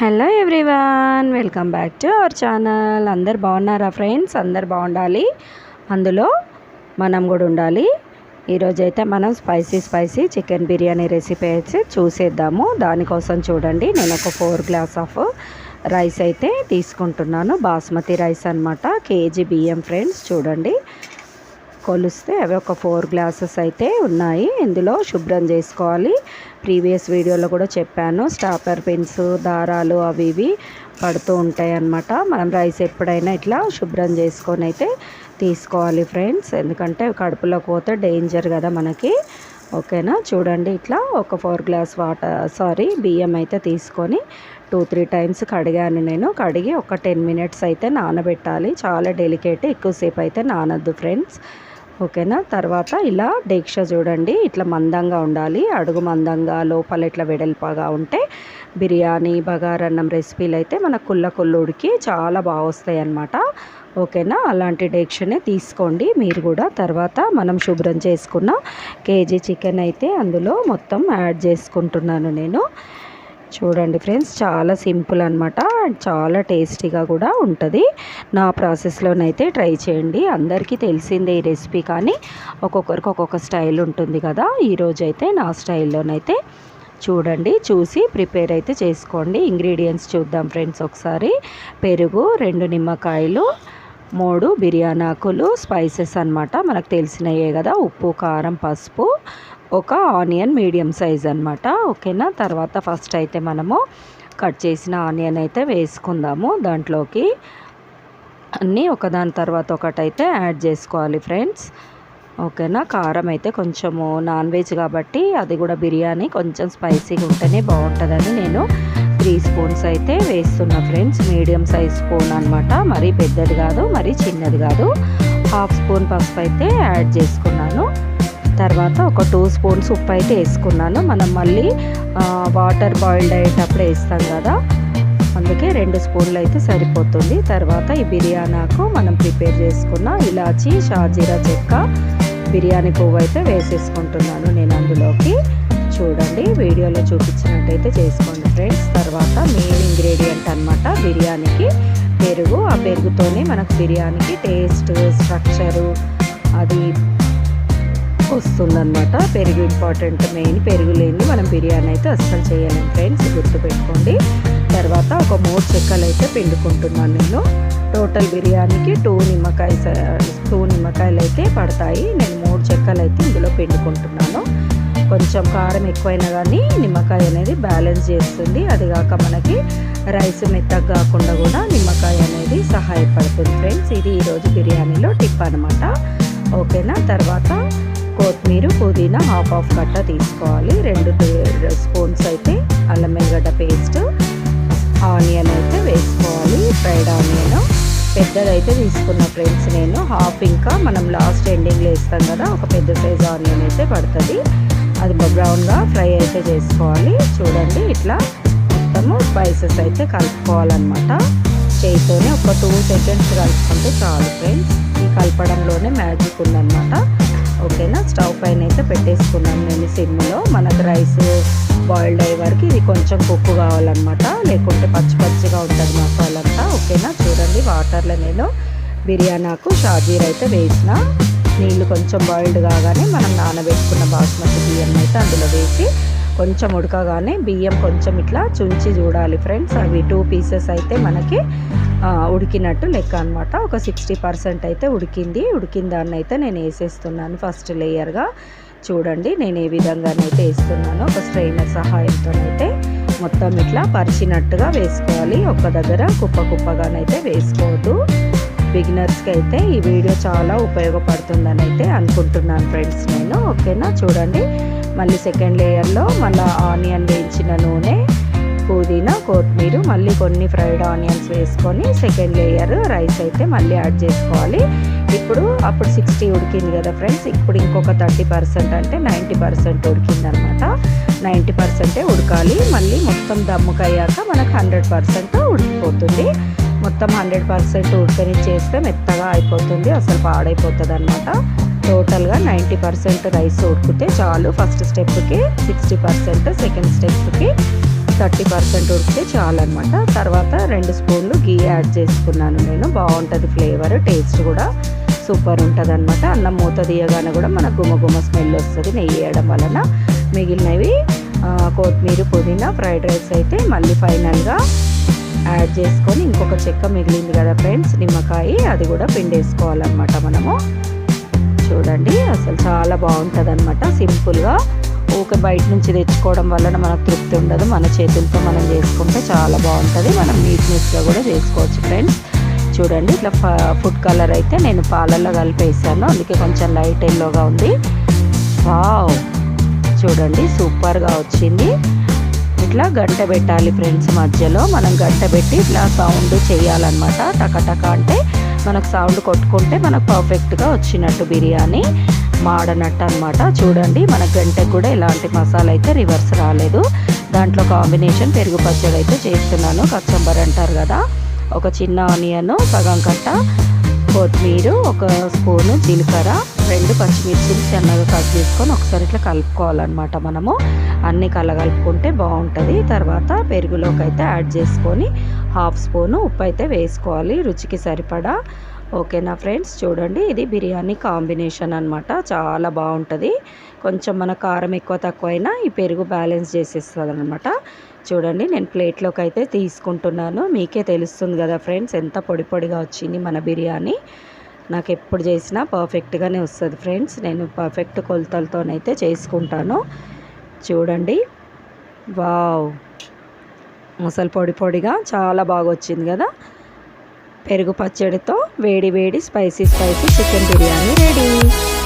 Hello everyone welcome back to our channel. అందరు బాగున్నారా friends? అందరు బాగుండాలి. అందులో మనం కూడా ఉండాలి. ఈరోజైతే మనం spicy spicy chicken biryani recipe అయితే చూసేద్దాము. దానికోసం చూడండి. నేను ఒక ఫోర్ గ్లాస్ ఆఫ్ రైస్ అయితే తీసుకుంటున్నాను. బాస్మతి రైస్ అనమాట కేజీ బియ్యం ఫ్రెండ్స్ చూడండి. కొలిస్తే అవి ఒక ఫోర్ గ్లాసెస్ అయితే ఉన్నాయి. ఇందులో శుభ్రం చేసుకోవాలి. ప్రీవియస్ వీడియోలో కూడా చెప్పాను. స్టాపర్ పిన్స్ దారాలు అవి ఇవి పడుతూ ఉంటాయి అన్నమాట. మనం రైస్ ఎప్పుడైనా ఇట్లా శుభ్రం చేసుకొని అయితే తీసుకోవాలి ఫ్రెండ్స్. ఎందుకంటే కడుపులో పోతే డేంజర్ కదా మనకి. ఓకేనా? చూడండి ఇట్లా ఒక ఫోర్ గ్లాస్ వాటర్ సారీ బియ్యం అయితే తీసుకొని టూ త్రీ టైమ్స్ కడిగాను నేను. కడిగి ఒక టెన్ మినిట్స్ అయితే నానబెట్టాలి. చాలా డెలికేట్ ఎక్కువసేపు అయితే నానద్దు ఫ్రెండ్స్. ఓకేనా? తర్వాత ఇలా డేక్ష చూడండి. ఇట్లా మందంగా ఉండాలి. అడుగు మందంగా లోపల ఇట్లా వెడల్పగా ఉంటే బిర్యానీ బగారన్నం రెసిపీలు అయితే మన కుల్ల ఉడికి చాలా బాగా వస్తాయి అన్నమాట. ఓకేనా? అలాంటి డేక్షనే తీసుకోండి. మీరు కూడా తర్వాత మనం శుభ్రం చేసుకున్న కేజీ చికెన్ అయితే అందులో మొత్తం యాడ్ చేసుకుంటున్నాను నేను. చూడండి ఫ్రెండ్స్ చాలా సింపుల్ అనమాట చాలా టేస్టీగా కూడా ఉంటుంది. నా ప్రాసెస్లోనైతే ట్రై చేయండి. అందరికీ తెలిసిందే ఈ రెసిపీ కానీ ఒక్కొక్కరికి ఒక్కొక్క స్టైల్ ఉంటుంది కదా. ఈరోజు అయితే నా స్టైల్లోనైతే చూడండి చూసి ప్రిపేర్ అయితే చేసుకోండి. ఇంగ్రీడియంట్స్ చూద్దాం ఫ్రెండ్స్ ఒకసారి. పెరుగు రెండు నిమ్మకాయలు మూడు బిర్యానీ ఆకులు స్పైసెస్ అనమాట మనకు తెలిసినయే కదా ఉప్పు కారం పసుపు. ఒక ఆనియన్ మీడియం సైజ్ అనమాట ఓకేనా? తర్వాత ఫస్ట్ అయితే మనము కట్ చేసిన ఆనియన్ అయితే వేసుకుందాము దాంట్లోకి. అన్నీ ఒకదాని తర్వాత ఒకటైతే యాడ్ చేసుకోవాలి ఫ్రెండ్స్. ఓకేనా? కారం అయితే కొంచెము నాన్ వెజ్ కాబట్టి అది కూడా బిర్యానీ కొంచెం స్పైసీగా ఉంటేనే బాగుంటుందని నేను త్రీ స్పూన్స్ అయితే వేస్తున్నా ఫ్రెండ్స్. మీడియం సైజ్ స్పూన్ అనమాట మరీ పెద్దది కాదు మరీ చిన్నది కాదు. హాఫ్ స్పూన్ పసుపు అయితే యాడ్ చేసుకున్నాను. తర్వాత ఒక టూ స్పూన్స్ ఉప్పు అయితే వేసుకున్నాను. మనం మళ్ళీ వాటర్ బాయిల్డ్ అయ్యేటప్పుడు వేస్తాం కదా. అందుకే రెండు స్పూన్లు అయితే సరిపోతుంది. తర్వాత ఈ బిర్యానాకు మనం ప్రిపేర్ చేసుకున్న ఇలాచి షాజీరా చెక్క బిర్యానీ పువ్వు అయితే వేసేసుకుంటున్నాను నేను అందులోకి. చూడండి వీడియోలో చూపించినట్టయితే చేసుకోండి ఫ్రెండ్స్. తర్వాత మెయిన్ ఇంగ్రీడియంట్ అనమాట బిర్యానీకి. పెరుగు ఆ పెరుగుతోనే మనకు బిర్యానీకి టేస్ట్ స్ట్రక్చరు అది వస్తుందన్నమాట. పెరుగు ఇంపార్టెంట్ మెయిన్ పెరుగు లేని మనం బిర్యానీ అయితే అస్సలు చేయలేము ఫ్రెండ్స్ గుర్తుపెట్టుకోండి. తర్వాత ఒక మూడు చెక్కలు అయితే పిండుకుంటున్నాను నేను. టోటల్ బిర్యానీకి టూ నిమ్మకాయ టూ నిమ్మకాయలు అయితే పడతాయి. నేను మూడు చెక్కలు అయితే ఇందులో పిండుకుంటున్నాను. కొంచెం కారం ఎక్కువైనా కానీ నిమ్మకాయ అనేది బ్యాలెన్స్ చేస్తుంది. అది కాక మనకి రైస్ మెత్తగా కాకుండా కూడా నిమ్మకాయ అనేది సహాయపడుతుంది ఫ్రెండ్స్ ఇది ఈరోజు బిర్యానీలో టిప్ అనమాట ఓకేనా తర్వాత కొత్తిమీర పుదీనా హాఫ్ హాఫ్ కట్ట తీసుకోవాలి. రెండు స్పూన్స్ అయితే అల్లం వెల్లిగడ్డ పేస్ట్ ఆనియన్ అయితే వేసుకోవాలి. Fried onion. పెద్దదైతే తీసుకున్న ఫ్రెండ్స్ నేను. హాఫ్ ఇంకా మనం లాస్ట్ ఎండింగ్లో వేస్తాం కదా ఒక పెద్ద సైజ్ ఆనియన్ అయితే పడుతుంది. అది బ్రౌన్గా ఫ్రై అయితే చేసుకోవాలి. చూడండి ఇట్లా మొత్తము స్పైసెస్ అయితే కలుపుకోవాలన్నమాట. చేయితోనే ఒక టూ సెకండ్స్ కలుపుకుంటే చాలు ఫ్రెండ్స్ ఈ కలపడంలోనే మ్యాజిక్ ఉందన్నమాట. ఓకేనా? స్టవ్ పైన అయితే పెట్టేసుకున్నాను నేను సిమ్లో. మనకు రైస్ బాయిల్డ్ అయ్యే వరకు ఇది కొంచెం కుక్కు కావాలన్నమాట. లేకుంటే పచ్చి పచ్చిగా ఉంటుంది మసాలా అంతా ఓకేనా? చూడండి వాటర్లో నేను బిర్యానాకు షాజీర్ అయితే వేసిన. నీళ్ళు కొంచెం బాయిల్డ్ కాగానే మనం నానబెట్టుకున్న బాస్మతి బియ్యం అయితే అందులో వేసి కొంచెం ఉడకగానే బియ్యం కొంచెం ఇట్లా చుంచి చూడాలి ఫ్రెండ్స్. అవి టూ పీసెస్ అయితే మనకి ఉడికినట్టు లెక్క అనమాట ఒక సిక్స్టీ పర్సెంట్ అయితే ఉడికింది. ఉడికిన దాన్ని అయితే నేను వేసేస్తున్నాను ఫస్ట్ లేయర్గా చూడండి నేను ఏ విధంగానైతే వేస్తున్నాను ఒక స్ట్రైనర్ సహాయంతో అయితే మొత్తం ఇట్లా పరిచినట్టుగా వేసుకోవాలి. ఒక్క దగ్గర కుప్ప కుప్పగానైతే వేసుకోవద్దు. బిగినర్స్కి అయితే ఈ వీడియో చాలా ఉపయోగపడుతుందని అయితే అనుకుంటున్నాను ఫ్రెండ్స్ నేను ఓకేనా? చూడండి. మళ్ళీ సెకండ్ లేయర్లో మళ్ళీ ఆనియన్ వేయించిన నూనె పుదీనా కొత్తిమీర మళ్ళీ కొన్ని ఫ్రైడ్ ఆనియన్స్ వేసుకొని సెకండ్ లేయర్ రైస్ అయితే మళ్ళీ యాడ్ చేసుకోవాలి. ఇప్పుడు అప్పుడు సిక్స్టీ ఉడికింది కదా ఫ్రెండ్స్ ఇప్పుడు ఇంకొక థర్టీ పర్సెంట్ అంటే నైంటీ పర్సెంట్ ఉడికిందనమాట. నైంటీ పర్సెంటే ఉడకాలి. మళ్ళీ మొత్తం దమ్ముకయ్యాక మనకు హండ్రెడ్ పర్సెంట్ ఉడికిపోతుంది. మొత్తం హండ్రెడ్ పర్సెంట్ ఉడకని చేస్తే మెత్తగా అయిపోతుంది అసలు పాడైపోతుంది అనమాట టోటల్గా నైంటీ పర్సెంట్ రైస్ ఉడికితే చాలు. ఫస్ట్ స్టెప్కి సిక్స్టీ పర్సెంట్ సెకండ్ స్టెప్కి థర్టీ పర్సెంట్ ఉడికితే చాలు అనమాట తర్వాత రెండు స్పూన్లు గీ యాడ్ చేసుకున్నాను నేను. బాగుంటుంది ఫ్లేవర్ టేస్ట్ కూడా సూపర్ ఉంటుంది అనమాట అన్నం మూత తీయగానే కూడా మనకు గుమ గుమ స్మెల్ వస్తుంది నెయ్యి వేయడం వలన. మిగిలినవి కొత్తిమీర పుదీనా ఫ్రైడ్ రైస్ అయితే మళ్ళీ ఫైనల్గా చేసుకొని ఇంకొక చెక్క మిగిలింది కదా ఫ్రెండ్స్ నిమ్మకాయ అది కూడా పిండేసుకోవాలన్నమాట మనము. చూడండి అసలు చాలా బాగుంటుంది అనమాట సింపుల్గా ఊక బయట నుంచి తెచ్చుకోవడం వలన మనకు తృప్తి ఉండదు. మన చేతులతో మనం చేసుకుంటే చాలా బాగుంటుంది. మనం నీట్నెస్గా కూడా చేసుకోవచ్చు ఫ్రెండ్స్. చూడండి ఇట్లా ఫుడ్ కలర్ అయితే నేను పాలల్లో కలిపేసాను. అందుకే కొంచెం లైట్ ఎల్లోగా ఉంది. వావ్ చూడండి సూపర్గా వచ్చింది. ఇట్లా గంట పెట్టాలి ఫ్రెండ్స్ మధ్యలో. మనం గంట పెట్టి ఇట్లా సౌండ్ చేయాలన్నమాట. టకటక అంటే మనకు సౌండ్ కొట్టుకుంటే మనకు పర్ఫెక్ట్గా వచ్చినట్టు బిర్యానీ మాడనట్టు అనమాట చూడండి మన గంటకు కూడా ఎలాంటి మసాలా అయితే రివర్స్ రాలేదు. దాంట్లో కాంబినేషన్ పెరుగు పచ్చడి అయితే చేస్తున్నాను. కచ్చంబర్ అంటారు కదా ఒక చిన్న ఆనియన్ సగం కట్ట కొత్తిమీర ఒక స్పూను జీలకర్ర రెండు పచ్చిమిర్చిని చిన్నగా కట్ చేసుకొని ఒకసారి ఇట్లా కలుపుకోవాలన్నమాట మనము. అన్నీ కలగలుపుకుంటే బాగుంటుంది. తర్వాత పెరుగులోకి అయితే యాడ్ చేసుకొని హాఫ్ స్పూను ఉప్పు అయితే వేసుకోవాలి. రుచికి సరిపడా. ఓకేనా ఫ్రెండ్స్? చూడండి ఇది బిర్యానీ కాంబినేషన్ అనమాట చాలా బాగుంటుంది. కొంచెం మన కారం ఎక్కువ తక్కువైనా ఈ పెరుగు బ్యాలెన్స్ చేసేస్తుంది అనమాట చూడండి నేను ప్లేట్లోకి అయితే తీసుకుంటున్నాను. మీకే తెలుస్తుంది కదా ఫ్రెండ్స్ ఎంత పొడి పొడిగా వచ్చింది మన బిర్యానీ. నాకు ఎప్పుడు చేసినా పర్ఫెక్ట్గానే వస్తుంది ఫ్రెండ్స్ నేను పర్ఫెక్ట్ కొలతలతోనైతే చేసుకుంటాను. చూడండి. వావ్! అసలు పొడి పొడిగా చాలా బాగా వచ్చింది కదా? పెరుగు పచ్చడితో వేడి వేడి spicy spicy chicken biryani ready